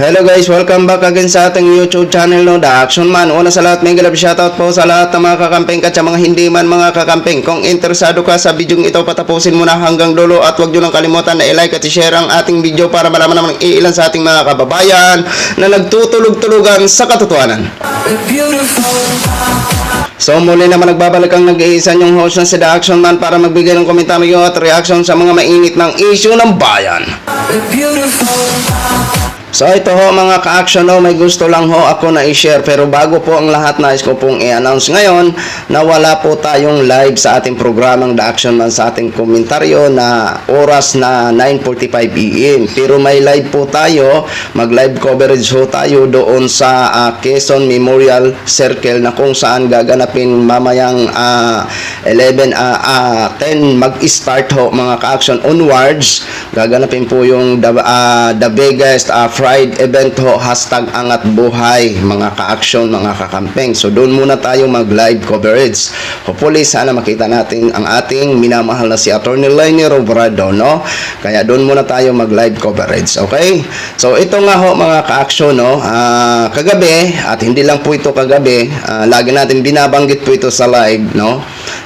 Hello guys, welcome back again sa ating YouTube channel no, The Action Man. Una sa lahat, may galap shoutout po sa lahat ng mga kakamping at sa mga hindi man mga kakamping. Kung interesado ka sa video ito, patapusin mo na hanggang dulo at huwag nyo nang kalimutan na i-like at i-share ang ating video para malaman naman ng ilan sa ating mga kababayan na nagtutulog-tulugan sa katotohanan. So muli naman nagbabalik ang nag-iisa yung host na si The Action Man para magbigay ng komentaryo at reaction sa mga mainit ng issue ng bayan. So ito ho mga ka-action ho, may gusto lang ho ako na i-share. Pero bago po ang lahat nais ko pong i-announce ngayon na wala po tayong live sa ating programang The Action Man sa ating komentaryo na oras na 9.45 AM pero may live po tayo, mag live coverage ho tayo doon sa ah, Quezon Memorial Circle na kung saan gaganapin mamayang ah, 11 ah, ah, 10 mag-start ho mga ka-action onwards. Gaganapin po yung the, ah, the biggest ah, Pride event ho hashtag angat buhay mga ka-action mga kakampeng so doon muna tayo mag live coverage. Hopefully sana makita natin ang ating minamahal na si Attorney Lenny Robrado no? Kaya doon muna tayo mag live coverage okay? So ito nga ho mga ka-action no? Ah, kagabi at hindi lang po ito kagabi ah, lagi natin binabanggit po ito sa live no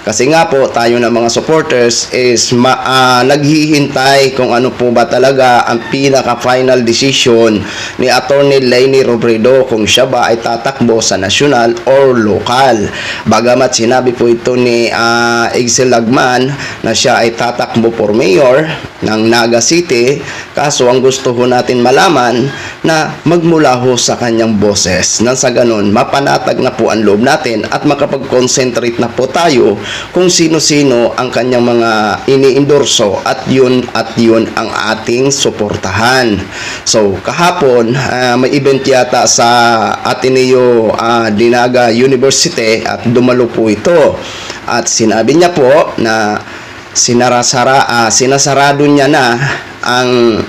kasi nga po tayo na mga supporters is ma, ah, naghihintay kung ano po ba talaga ang pinaka final decision ni Attorney Lenny Robredo kung siya ba ay tatakbo sa national or local. Bagamat sinabi po ito ni ah, Excel Lagman na siya ay tatakbo for mayor ng Naga City kaso ang gusto ho natin malaman na magmula ho sa kanyang boses nang sa ganun mapanatag na po ang loob natin at makapag-concentrate na po tayo kung sino-sino ang kanyang mga ini-endorso at yun at yun ang ating suportahan. So kahapon ah, may event yata sa Ateneo ah, Dinaga University at dumalo po ito at sinabi niya po na sinarasara ah, sinasarado niya na ang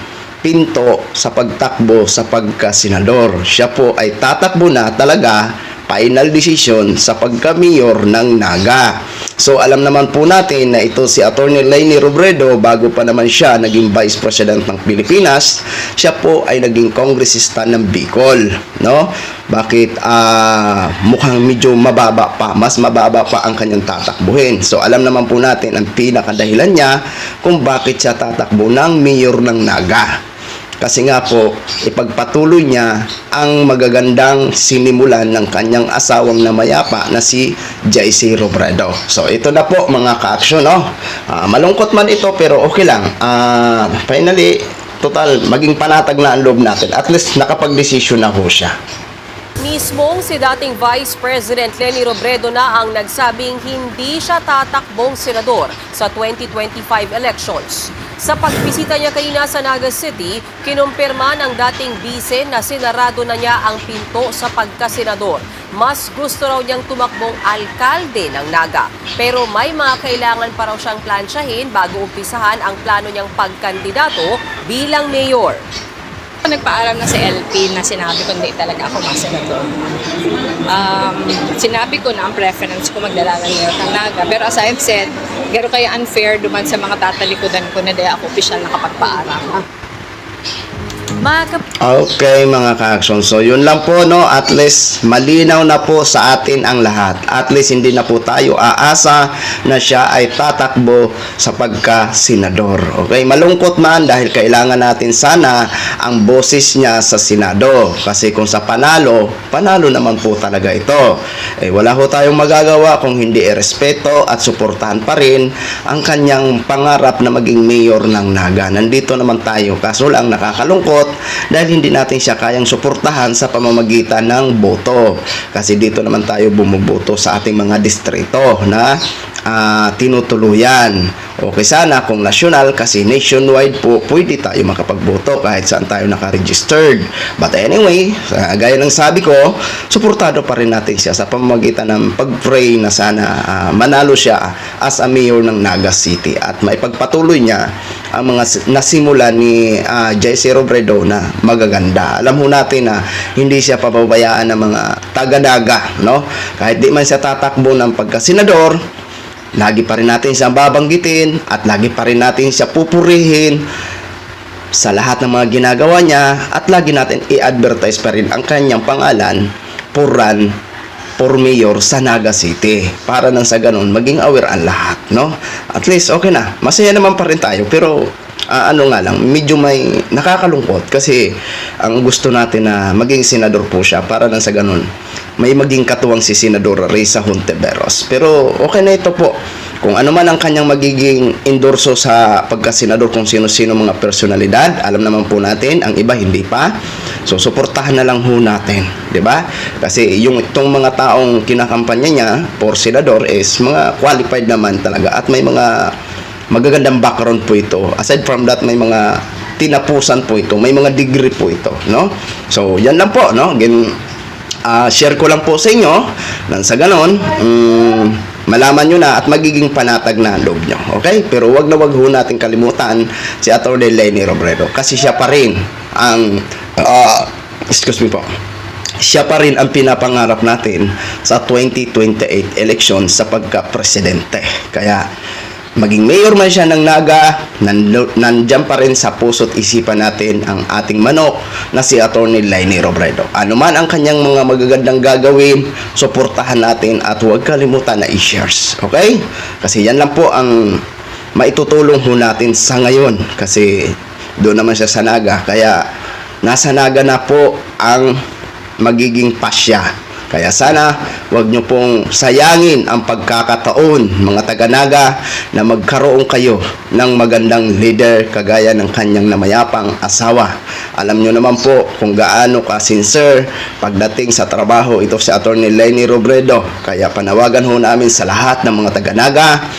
pinto sa pagtakbo sa pagkasenador. Siya po ay tatakbo na talaga final decision sa pagka-mayor ng Naga. So alam naman po natin na ito si Attorney Lenny Robredo bago pa naman siya naging Vice President ng Pilipinas, siya po ay naging kongresista ng Bicol, no? Bakit ah mukhang medyo mababa pa, mas mababa pa ang kanyang tatakbuhin. So alam naman po natin ang pinakadahilan niya kung bakit siya tatakbo ng mayor ng Naga. Kasi nga po, ipagpatuloy niya ang magagandang sinimulan ng kanyang asawang na mayapa na si JC Robredo. So, ito na po mga ka-action, no? Ah, malungkot man ito, pero okay lang. Ah, finally, total, maging panatag na ang loob natin. At least, nakapag-desisyon na ho siya. Mismong si dating Vice President Leni Robredo na ang nagsabing hindi siya tatakbong senador sa 2025 elections. Sa pagbisita niya kanina sa Naga City, kinumpirma ng dating bise na sinarado na niya ang pinto sa pagkasenador. Mas gusto raw niyang tumakbong alkalde ng Naga. Pero may mga kailangan pa raw siyang plansyahin bago umpisahan ang plano niyang pagkandidato bilang mayor. Nagpaalam na si LP na sinabi ko hindi talaga ako masenador. Um, sinabi ko na ang preference ko magdala ng Mayor ng Naga. Pero as I've said, garo kaya unfair duman sa mga tatalikudan ko na di ako opisyal nakapagpaalam. Mga Okay mga ka-action. So yun lang po no. At least malinaw na po sa atin ang lahat. At least hindi na po tayo aasa na siya ay tatakbo sa pagka-senador. Okay? Malungkot man dahil kailangan natin sana ang boses niya sa Senado. Kasi kung sa panalo, panalo naman po talaga ito. Eh wala ho tayong magagawa kung hindi irespeto at suportahan pa rin ang kanyang pangarap na maging mayor ng Naga. Nandito naman tayo. Kaso lang nakakalungkot dahil hindi natin siya kayang suportahan sa pamamagitan ng boto. Kasi dito naman tayo bumuboto sa ating mga distrito na ah, tinutuluyan. Okay sana kung national kasi nationwide po pwede tayo makapagboto kahit saan tayo nakaregistered. But anyway, sa- gaya ng sabi ko, suportado pa rin natin siya sa pamamagitan ng pag-pray na sana ah, manalo siya as a mayor ng Naga City at maipagpatuloy niya ang mga nasimula ni ah, JC Robredo na magaganda. Alam ho natin na hindi siya pababayaan ng mga taga-daga, no? Kahit di man siya tatakbo ng pagka-senador, lagi pa rin natin siya babanggitin at lagi pa rin natin siya pupurihin sa lahat ng mga ginagawa niya at lagi natin i-advertise pa rin ang kanyang pangalan run for mayor sa Naga City. Para nang sa ganun maging aware ang lahat no? At least okay na. Masaya naman pa rin tayo pero ah, ano nga lang medyo may nakakalungkot kasi ang gusto natin na maging senador po siya para nang sa ganun may maging katuwang si Senador Reza Hontiveros pero okay na ito po kung ano man ang kanyang magiging endorso sa pagkasenador kung sino-sino mga personalidad, alam naman po natin, ang iba hindi pa. So suportahan na lang ho natin, 'di ba? Kasi yung itong mga taong kinakampanya niya for senador is mga qualified naman talaga at may mga magagandang background po ito. Aside from that, may mga tinapusan po ito, may mga degree po ito, no? So, yan lang po, no? Again, Ah, share ko lang po sa inyo nang sa ganon mm, malaman nyo na at magiging panatag na loob nyo okay pero wag na wag ho natin kalimutan si Atty. Lenny Robredo kasi siya pa rin ang ah, excuse me po siya pa rin ang pinapangarap natin sa 2028 election sa pagka-presidente kaya maging mayor man siya ng Naga, nan- nandyan pa rin sa puso't isipan natin ang ating manok na si Atty. Lenny Robredo. Ano man ang kanyang mga magagandang gagawin, suportahan natin at huwag kalimutan na i-shares. Okay? Kasi yan lang po ang maitutulong ho natin sa ngayon kasi doon naman siya sa Naga. Kaya nasa Naga na po ang magiging pasya kaya sana wag nyo pong sayangin ang pagkakataon mga taga-naga na magkaroon kayo ng magandang leader kagaya ng kanyang namayapang asawa. Alam nyo naman po kung gaano ka sincere pagdating sa trabaho ito si Attorney Lenny Robredo. Kaya panawagan ho namin sa lahat ng mga taga-naga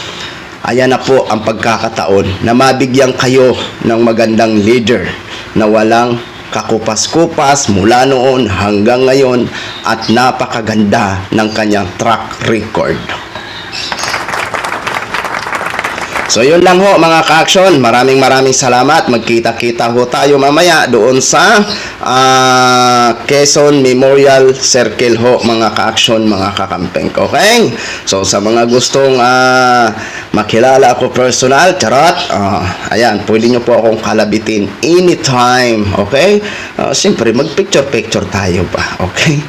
Ayan na po ang pagkakataon na mabigyan kayo ng magandang leader na walang kakupas-kupas mula noon hanggang ngayon at napakaganda ng kanyang track record. So yun lang ho mga ka-action. Maraming maraming salamat. Magkita-kita ho tayo mamaya doon sa ah, Quezon Memorial Circle ho mga ka-action, mga kakampeng. Okay? So sa mga gustong ah, makilala ako personal, charot, ah, ayan, pwede nyo po akong kalabitin anytime. Okay? Ah, Siyempre, mag-picture-picture tayo pa. Okay?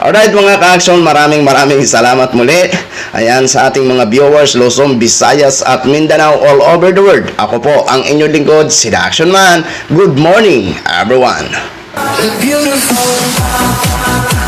Alright mga ka-action, maraming maraming salamat muli. Ayan sa ating mga viewers, Luzon, Visayas at Mindanao all over the world. Ako po ang inyong lingkod, si The Action Man. Good morning, everyone. Beautiful.